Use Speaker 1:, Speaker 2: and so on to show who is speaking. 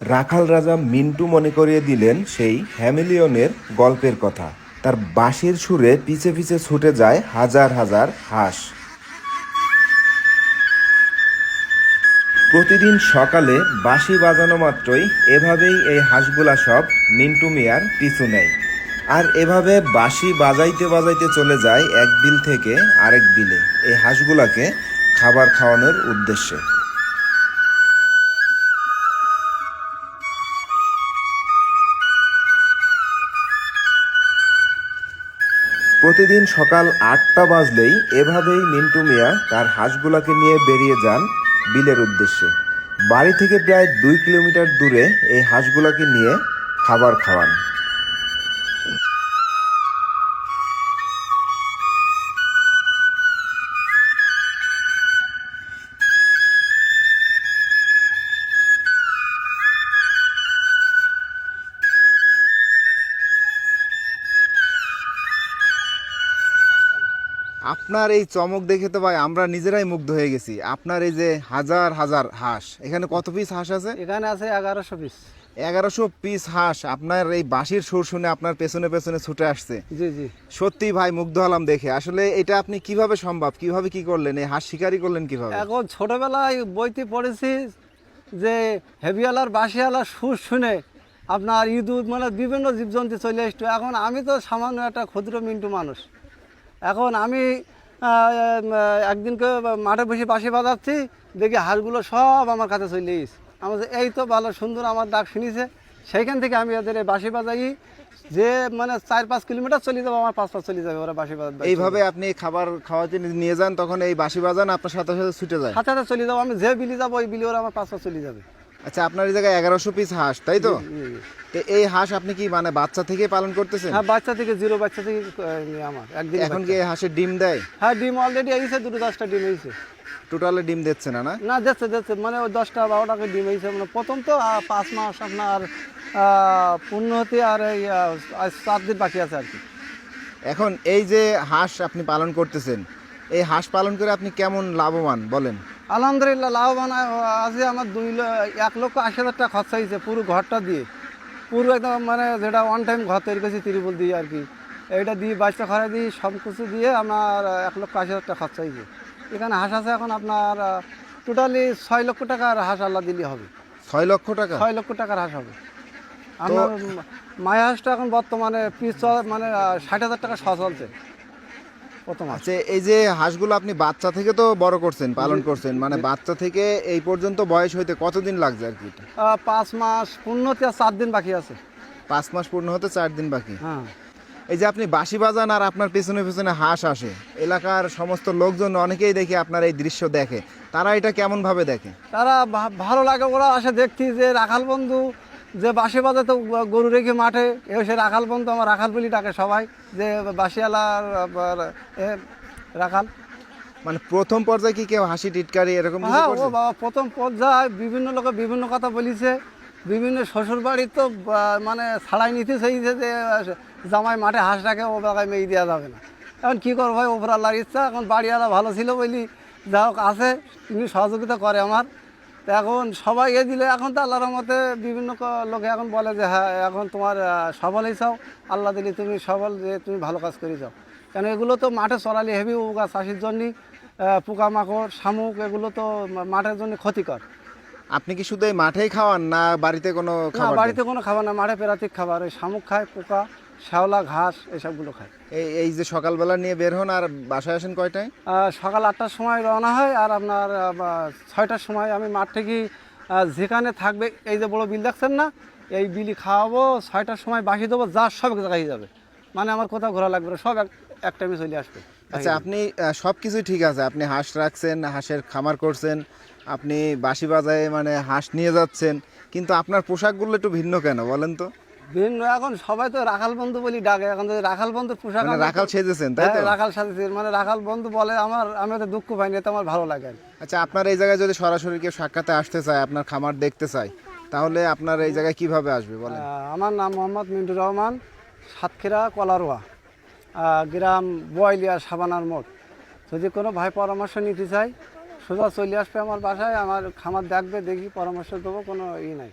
Speaker 1: রাখাল রাজা মিন্টু মনে করিয়ে দিলেন সেই হ্যামিলিয়নের গল্পের কথা। তার বাঁশির সুরে পিছে পিছে ছুটে যায় হাজার হাজার হাঁস। প্রতিদিন সকালে বাঁশি বাজানো মাত্রই এভাবেই এই হাঁসগুলা সব মিন্টু মিয়ার পিছু নেয়। আর এভাবে বাঁশি বাজাইতে বাজাইতে চলে যায় এক বিল থেকে আরেক বিলে। এই হাঁসগুলাকে খাবার খাওয়ানোর উদ্দেশ্যে। প্রতিদিন সকাল আটটা বাজলেই এভাবেই মিন্টু মিয়া তার হাঁসগুলাকে নিয়ে বেরিয়ে যান বিলের উদ্দেশ্যে। বাড়ি থেকে প্রায় দুই কিলোমিটার দূরে এই হাঁসগুলাকে নিয়ে খাবার খাওয়ান। আপনার এই চমক দেখে তো ভাই আমরা নিজেরাই মুগ্ধ হয়ে গেছি। আপনার এই যে হাজার হাজার হাঁস এখানে কত পিস হাঁস আছে?
Speaker 2: এখানে আছে এগারোশো পিস
Speaker 1: এগারোশো পিস হাঁস আপনার এই বাঁশির সুর শুনে আপনার পেছনে পেছনে ছুটে আসছে।
Speaker 2: জি জি।
Speaker 1: সত্যি ভাই মুগ্ধ হলাম দেখে। আসলে এটা আপনি কীভাবে সম্ভব? কীভাবে কি করলেন? এই হাঁস শিকারি করলেন কীভাবে?
Speaker 2: এখন ছোটবেলায় বইতে পড়েছি যে হেভিয়ালার বাসিয়ালার সুর শুনে আপনার ইঁদুর মানে বিভিন্ন জীবজন্তু চলে আসতো। এখন আমি তো সামান্য একটা ক্ষুদ্র মিন্টু মানুষ। এখন আমি একদিনকে মাঠে বসে বাঁশি বাজাচ্ছি দেখি হাঁসগুলো সব আমার কাছে চলে এসে আমার এই তো ভালো সুন্দর আমার ডাক শুনিছে। সেইখান থেকে আমি ওদের বাঁশি বাজাই। যে মানে চার পাঁচ কিলোমিটার চলে যাব আমার পাঁচ পাঁচ চলে যাবে ওরা বাঁশি বাজা
Speaker 1: এইভাবে আপনি খাবার খাওয়াতে নিয়ে যান তখন এই বাঁশি বাজান আপনার সাথে সাথে ছুটে যায়।
Speaker 2: হাতে হাতে চলে যাব। আমি যে বিলি যাব ওই বিলি ওরা আমার পাঁচ পাঁচ চলে যাবে।
Speaker 1: আচ্ছা আপনার এই জায়গায় এগারোশো পিস হাঁস তাই তো। তো এই হাঁস আপনি কি মানে বাচ্চা থেকে পালন করতেছেন?
Speaker 2: হ্যাঁ বাচ্চা থেকে জিরো বাচ্চা থেকে আহ, আমার একদিন
Speaker 1: এখন কি এই হাঁসের ডিম দেয়?
Speaker 2: হ্যাঁ ডিম অলরেডি এইছে দুটো দশটা ডিম হয়েছে।
Speaker 1: টোটালে ডিম দিচ্ছে না না?
Speaker 2: না যাচ্ছে যাচ্ছে মানে ওই দশটা বারোটাকে ডিম হয়েছে মানে প্রথম তো আহ, পাঁচ মাস আপনার আহ, পূর্ণ হতে আর এই আহ, আজ চার দিন বাকি আছে আর কি।
Speaker 1: এখন এই যে হাঁস আপনি পালন করতেছেন এই হাঁস পালন করে আপনি কেমন লাভবান বলেন?
Speaker 2: আলহামদুলিল্লাহ লাভবান আছে। আমার দুই এক লক্ষ আশি হাজার টাকা খরচা হয়েছে পুরো ঘরটা দিয়ে। পুরো একদম মানে যেটা ওয়ান টাইম ঘর তৈরি করেছি ত্রিপুল দিয়ে আর কি। এইটা দিয়ে বাচ্চা খরা দিয়ে সব কিছু দিয়ে আপনার এক লক্ষ আশি হাজার টাকা খরচা হয়েছে। এখানে হাঁস আছে এখন আপনার টোটালি ছয় লক্ষ টাকার হাঁস আল্লাহ দিলে হবে।
Speaker 1: ছয় লক্ষ টাকা?
Speaker 2: ছয় লক্ষ টাকার হাঁস হবে। আমার মায়া হাঁসটা এখন বর্তমানে পিস মানে ষাট হাজার টাকা শ চলছে। প্রথম
Speaker 1: আচ্ছা এই যে হাঁসগুলো আপনি বাচ্চা থেকে তো বড় করছেন পালন করছেন মানে বাচ্চা থেকে এই পর্যন্ত বয়স হইতে কতদিন লাগছে আর কি
Speaker 2: পাঁচ মাস পূর্ণতে আর চার দিন বাকি আছে।
Speaker 1: পাঁচ মাস পূর্ণ হতে চার দিন বাকি?
Speaker 2: হ্যাঁ।
Speaker 1: এই যে আপনি বাঁশি বাজান আর আপনার পেছনে পেছনে হাঁস আসে এলাকার সমস্ত লোকজন অনেকেই দেখে আপনার এই দৃশ্য দেখে তারা এটা কেমন ভাবে দেখে?
Speaker 2: তারা ভালো লাগে ওরা আসে দেখছি যে রাখাল বন্ধু যে বাঁশি তো গরু রেখে মাঠে এ সে রাখাল বন্ধু আমার রাখাল বলি ডাকে সবাই যে এ, রাখাল।
Speaker 1: মানে প্রথম পর্যায়ে কি কেউ হাসি টিটকারি এরকম
Speaker 2: হ্যাঁ ও বাবা প্রথম পর্যায়ে বিভিন্ন লোকে বিভিন্ন কথা বলিছে বিভিন্ন শ্বশুর বাড়ি তো মানে ছাড়াই নিতে চাইছে যে জামাই মাঠে হাঁস রাখে ও বাগায় মেয়ে দেওয়া যাবে না। এখন কী করব ভাই ওপর আল্লাহর ইচ্ছা এখন বাড়িওয়ালা ভালো ছিল বলি যা হোক আছে তিনি সহযোগিতা করে আমার। তো এখন সবাই এ দিলে এখন তো আল্লাহর মতে বিভিন্ন লোকে এখন বলে যে হ্যাঁ এখন তোমার সবল চাও আল্লাহ দিলে তুমি সবল যে তুমি ভালো কাজ করে যাও। কেন এগুলো তো মাঠে চড়ালি হেভি উগা চাষির জন্যই পোকামাকড় শামুক এগুলো তো মাঠের জন্য ক্ষতিকর।
Speaker 1: আপনি কি শুধু এই মাঠেই খাওয়ান না বাড়িতে কোনো
Speaker 2: বাড়িতে কোনো খাবার না মাঠে পেরাতিক খাবার ওই শামুক খায় পোকা শ্যাওলা ঘাস এসবগুলো খায়।
Speaker 1: এই এই যে সকালবেলা নিয়ে বের হন আর বাসায় আসেন কয়টায়?
Speaker 2: সকাল আটটার সময় রওনা হয় আর আপনার ছয়টার সময় আমি মাঠ থেকে যেখানে থাকবে এই যে বড় বিল দেখছেন না? এই বিলি খাওয়াবো ছয়টার সময় বাসি দেবো যা সব জায়গায় যাবে। মানে আমার কোথাও ঘোরা লাগবে না সব এক এক টাইমে চলে আসবে।
Speaker 1: আচ্ছা আপনি সব কিছুই ঠিক আছে? আপনি হাঁস রাখছেন হাঁসের খামার করছেন আপনি বাসি বাজায় মানে হাঁস নিয়ে যাচ্ছেন কিন্তু আপনার পোশাকগুলো একটু ভিন্ন কেন বলেন তো?
Speaker 2: ভিন্ন এখন সবাই তো রাখাল বন্ধু বলি ডাকে এখন যদি রাখাল বন্ধু পোশাক
Speaker 1: মানে রাখাল সেজেছেন তাই তো?
Speaker 2: হ্যাঁ, রাখাল সাথে মানে রাখাল বন্ধু বলে আমার আমি তো দুঃখ পাইনি এতে আমার ভালো লাগে।
Speaker 1: আচ্ছা আপনার এই জায়গায় যদি সরাসরি কেউ সাক্ষাতে আসতে চায় আপনার খামার দেখতে চায় তাহলে আপনার এই জায়গায় কীভাবে আসবে বলেন?
Speaker 2: আমার নাম মোহাম্মদ মিন্টু রহমান সাতক্ষীরা কলারোয়া গ্রাম বয়লিয়া সাবানার মোড়। যদি কোনো ভাই পরামর্শ নিতে চাই সোজা চলে আসবে আমার বাসায় আমার খামার দেখবে দেখি পরামর্শ দেবো কোনো ই নাই।